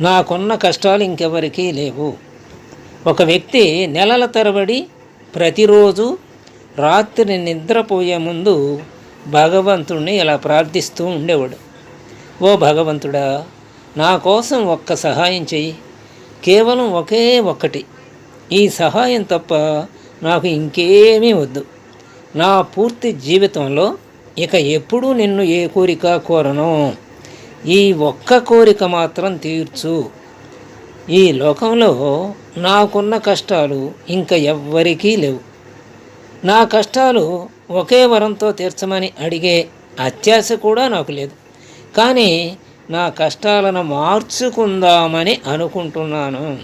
నాకున్న కష్టాలు ఇంకెవరికీ లేవు. ఒక వ్యక్తి నెలల తరబడి ప్రతిరోజు రాత్రి నిద్రపోయే ముందు భగవంతుణ్ణి ఇలా ప్రార్థిస్తూ ఉండేవాడు. ఓ భగవంతుడా నా కోసం ఒక్క సహాయం చెయ్యి. కేవలం ఒకే ఒక్కటి. ఈ సహాయం తప్ప నాకు ఇంకేమీ వద్దు. నా పూర్తి జీవితంలో ఇక ఎప్పుడూ నిన్ను ఏ కోరిక కోరను. ఈ ఒక్క కోరిక మాత్రం తీర్చు. ఈ లోకంలో నాకున్న కష్టాలు ఇంకా ఎవ్వరికీ లేవు. నా కష్టాలు ఒకే వరంతో తీర్చమని అడిగే అత్యాశ కూడా నాకు లేదు. కానీ నా కష్టాలను మార్చుకుందామని అనుకుంటున్నాను.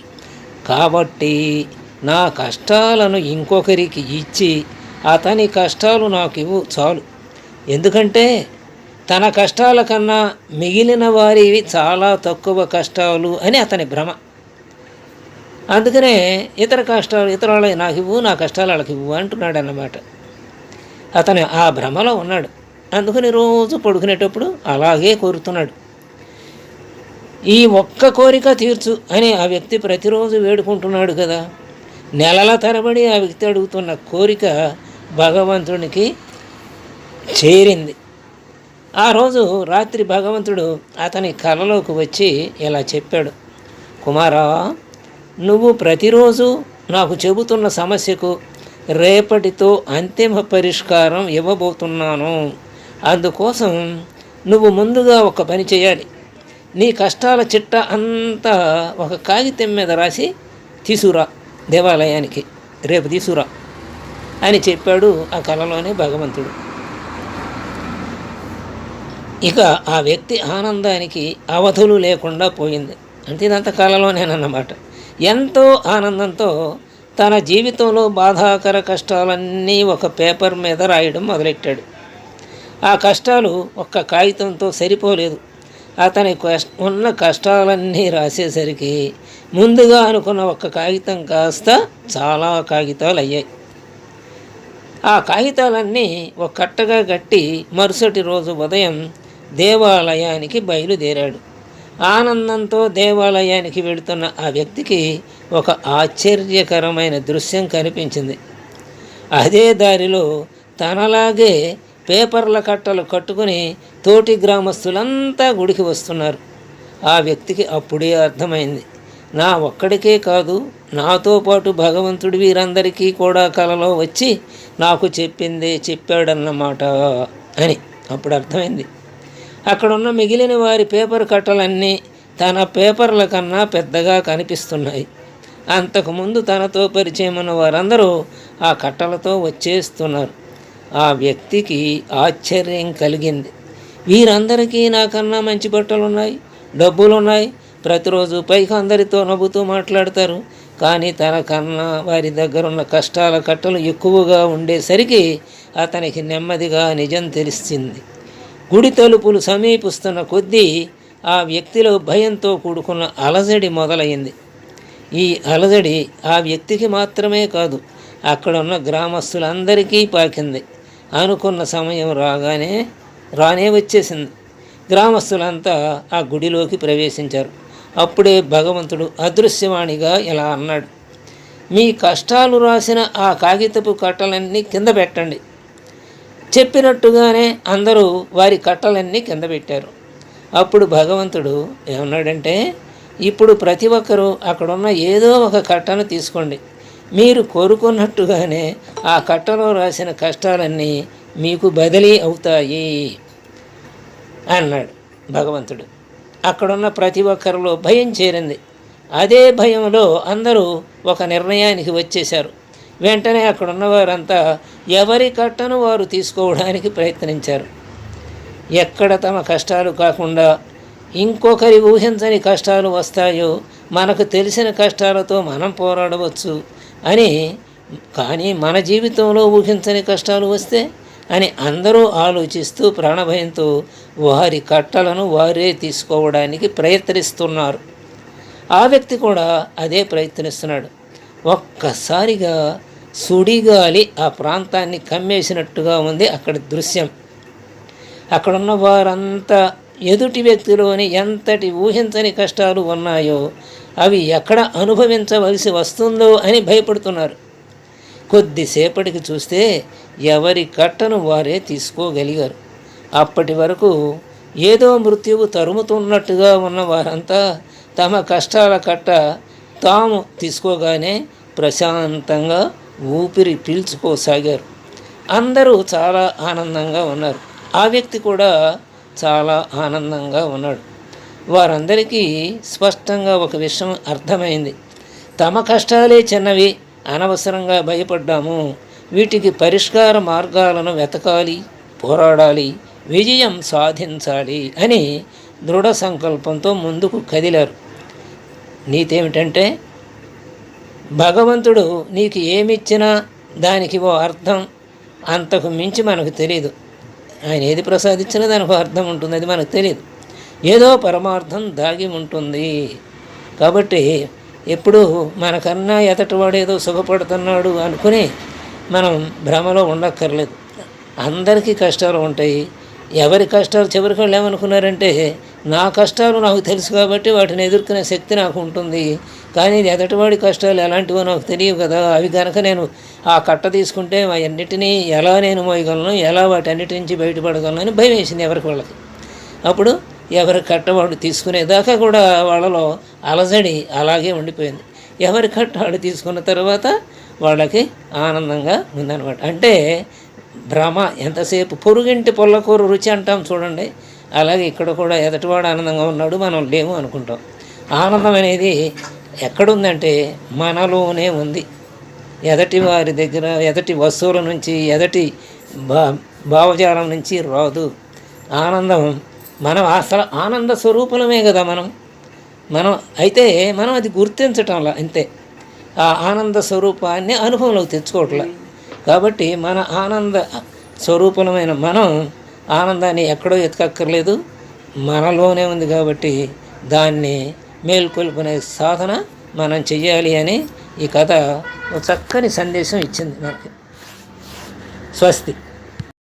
కాబట్టి నా కష్టాలను ఇంకొకరికి ఇచ్చి అతని కష్టాలు నాకు ఇవ్వు చాలు. ఎందుకంటే తన కష్టాల కన్నా మిగిలిన వారివి చాలా తక్కువ కష్టాలు అని అతని భ్రమ. అందుకనే ఇతర కష్టాలు ఇతరుల నాకు ఇవ్వు నా కష్టాలు వాళ్ళకి ఇవ్వు అంటున్నాడు అన్నమాట అతను ఆ భ్రమలో ఉన్నాడు. అందుకని రోజు పడుకునేటప్పుడు అలాగే కోరుతున్నాడు. ఈ ఒక్క కోరిక తీర్చు అని ఆ వ్యక్తి ప్రతిరోజు వేడుకుంటున్నాడు కదా. నెలల తరబడి ఆ వ్యక్తి అడుగుతున్న కోరిక భగవంతునికి చేరింది. ఆ రోజు రాత్రి భగవంతుడు అతని కలలోకి వచ్చి ఇలా చెప్పాడు కుమారా నువ్వు ప్రతిరోజు నాకు చెబుతున్న సమస్యకు రేపటితో అంతిమ పరిష్కారం ఇవ్వబోతున్నాను. అందుకోసం నువ్వు ముందుగా ఒక పని చేయాలి. నీ కష్టాల చిట్ట అంతా ఒక కాగితం మీద రాసి తీసుకురా దేవాలయానికి. రేపు తీసుకురా అని చెప్పాడు ఆ కళలోనే భగవంతుడు. ఇక ఆ వ్యక్తి ఆనందానికి అవధులు లేకుండా పోయింది. అంటే ఇదంతా కళలోనేనన్నమాట ఎంతో ఆనందంతో తన జీవితంలో బాధాకర కష్టాలన్నీ ఒక పేపర్ మీద రాయడం మొదలెట్టాడు. ఆ కష్టాలు ఒక్క కాగితంతో సరిపోలేదు. అతని ఉన్న కష్టాలన్నీ రాసేసరికి ముందుగా అనుకున్న ఒక్క కాగితం కాస్త చాలా కాగితాలు అయ్యాయి ఆ కాగితాలన్నీ ఒక కట్టగా కట్టి మరుసటి రోజు ఉదయం దేవాలయానికి బయలుదేరాడు. ఆనందంతో దేవాలయానికి వెళుతున్న ఆ వ్యక్తికి ఒక ఆశ్చర్యకరమైన దృశ్యం కనిపించింది. అదే దారిలో తనలాగే పేపర్ల కట్టలు కట్టుకుని తోటి గ్రామస్తులంతా గుడికి వస్తున్నారు. ఆ వ్యక్తికి అప్పుడే అర్థమైంది నా ఒక్కడికే కాదు నాతో పాటు భగవంతుడు వీరందరికీ కూడా కలలో వచ్చి నాకు చెప్పిందే చెప్పాడన్నమాట అని అప్పుడు అర్థమైంది. అక్కడున్న మిగిలిన వారి పేపర్ కట్టలన్నీ తన పేపర్ల కన్నా పెద్దగా కనిపిస్తున్నాయి. అంతకుముందు తనతో పరిచయం ఉన్న వారందరూ ఆ కట్టలతో వచ్చేస్తున్నారు. ఆ వ్యక్తికి ఆశ్చర్యం కలిగింది. వీరందరికీ నాకన్నా మంచి బట్టలు ఉన్నాయి డబ్బులు ఉన్నాయి ప్రతిరోజు పైకి అందరితో నవ్వుతూ మాట్లాడతారు. కానీ తనకన్నా వారి దగ్గర ఉన్న కష్టాల కట్టలు ఎక్కువగా ఉండేసరికి అతనికి నెమ్మదిగా నిజం తెలిసింది. గుడి తలుపులు సమీపిస్తున్న కొద్దీ ఆ వ్యక్తిలో భయంతో కూడుకున్న అలజడి మొదలైంది. ఈ అలజడి ఆ వ్యక్తికి మాత్రమే కాదు అక్కడ ఉన్న గ్రామస్తులందరికీ పాకింది. అనుకున్న సమయం రాగానే రానే వచ్చేసింది. గ్రామస్తులంతా ఆ గుడిలోకి ప్రవేశించారు. అప్పుడే భగవంతుడు అదృశ్యవాణిగా ఇలా అన్నాడు మీ కష్టాలు రాసిన ఆ కాగితపు కట్టలన్నీ కింద పెట్టండి. చెప్పినట్టుగానే అందరూ వారి కట్టలన్నీ కింద పెట్టారు. అప్పుడు భగవంతుడు ఏమన్నాడంటే ఇప్పుడు ప్రతి ఒక్కరూ అక్కడున్న ఏదో ఒక కట్టను తీసుకోండి. మీరు కోరుకున్నట్టుగానే ఆ కట్టలో రాసిన కష్టాలన్నీ మీకు బదిలీ అవుతాయి అన్నాడు భగవంతుడు. అక్కడున్న ప్రతి ఒక్కరిలో భయం చేరింది. అదే భయంలో అందరూ ఒక నిర్ణయానికి వచ్చేశారు. వెంటనే అక్కడున్న వారంతా ఎవరి కట్టను వారు తీసుకోవడానికి ప్రయత్నించారు. ఎక్కడ తమ కష్టాలు కాకుండా ఇంకొకరి ఊహించని కష్టాలు వస్తాయో మనకు తెలిసిన కష్టాలతో మనం పోరాడవచ్చు అని కానీ మన జీవితంలో ఊహించని కష్టాలు వస్తే అని అందరూ ఆలోచిస్తూ ప్రాణభయంతో వారి కట్టలను వారే తీసుకోవడానికి ప్రయత్నిస్తున్నారు. ఆ వ్యక్తి కూడా అదే ప్రయత్నిస్తున్నాడు. ఒక్కసారిగా సుడిగాలి ఆ ప్రాంతాన్ని కమ్మేసినట్టుగా ఉంది అక్కడి దృశ్యం. అక్కడున్న వారంతా ఎదుటి వ్యక్తిలోని ఎంతటి ఊహించని కష్టాలు ఉన్నాయో అవి ఎక్కడ అనుభవించవలసి వస్తుందో అని భయపడుతున్నారు. కొద్దిసేపటికి చూస్తే ఎవరి కట్టను వారే తీసుకోగలిగారు. అప్పటి వరకు ఏదో మృత్యువు తరుముతున్నట్టుగా ఉన్న వారంతా తమ కష్టాల కట్ట తాము తీసుకోగానే ప్రశాంతంగా ఊపిరి పీల్చుకోసాగారు. అందరూ చాలా ఆనందంగా ఉన్నారు. ఆ వ్యక్తి కూడా చాలా ఆనందంగా ఉన్నాడు. వారందరికీ స్పష్టంగా ఒక విషయం అర్థమైంది. తమ కష్టాలే చిన్నవి అనవసరంగా భయపడ్డాము. వీటికి పరిష్కార మార్గాలను వెతకాలి పోరాడాలి విజయం సాధించాలి అని దృఢ సంకల్పంతో ముందుకు కదిలారు. నీతేమిటంటే భగవంతుడు నీకు ఏమిచ్చినా దానికి ఓ అర్థం. అంతకు మించి మనకు తెలియదు ఆయన ఏది ప్రసాదించినా దానికి అర్థం ఉంటుంది అది మనకు తెలియదు ఏదో పరమార్థం దాగి ఉంటుంది. కాబట్టి ఎప్పుడు మనకన్నా ఎతటివాడు ఏదో సుఖపడుతున్నాడు అనుకుని మనం భ్రమలో ఉండక్కర్లేదు. అందరికీ కష్టాలు ఉంటాయి. ఎవరి కష్టాలు చివరికి వాళ్ళు ఏమనుకున్నారంటే నా కష్టాలు నాకు తెలుసు కాబట్టి వాటిని ఎదుర్కొనే శక్తి నాకు ఉంటుంది. కానీ ఎదటివాడి కష్టాలు ఎలాంటివో నాకు తెలియవు కదా. అవి కనుక నేను ఆ కట్ట తీసుకుంటే అవన్నిటినీ ఎలా నేను మోయగలను ఎలా వాటన్నిటి నుంచి బయటపడగలను అని భయం వేసింది ఎవరికి వాళ్ళకి. అప్పుడు ఎవరి కట్టవాడు తీసుకునేదాకా కూడా వాళ్ళలో అలజడి అలాగే ఉండిపోయింది. ఎవరి కట్ట వాడు తీసుకున్న తర్వాత వాళ్ళకి ఆనందంగా ఉందన్నమాట. అంటే భ్రమ ఎంతసేపు పొరుగింటి పొల్లకూర రుచి అంటాం చూడండి. అలాగే ఇక్కడ కూడా ఎదటివాడు ఆనందంగా ఉన్నాడు మనం లేము అనుకుంటాం. ఆనందం అనేది ఎక్కడుందంటే మనలోనే ఉంది. ఎదటి వారి దగ్గర ఎదటి వస్తువుల నుంచి ఎదటి భా భావజాలం నుంచి రాదు. ఆనందం మనం అసలు ఆనంద స్వరూపులమే కదా మనం. మనం అయితే మనం అది గుర్తించటంలా అంతే. ఆ ఆనంద స్వరూపాన్ని అనుభవంలోకి తెచ్చుకోవట్లే. కాబట్టి మన ఆనంద స్వరూపులమైన మనం ఆనందాన్ని ఎక్కడో ఎతకక్కర్లేదు మనలోనే ఉంది కాబట్టి దాన్ని మేల్కొల్పునే సాధన మనం చెయ్యాలి అని ఈ కథ ఒక చక్కని సందేశం ఇచ్చింది మనకి స్వస్తి.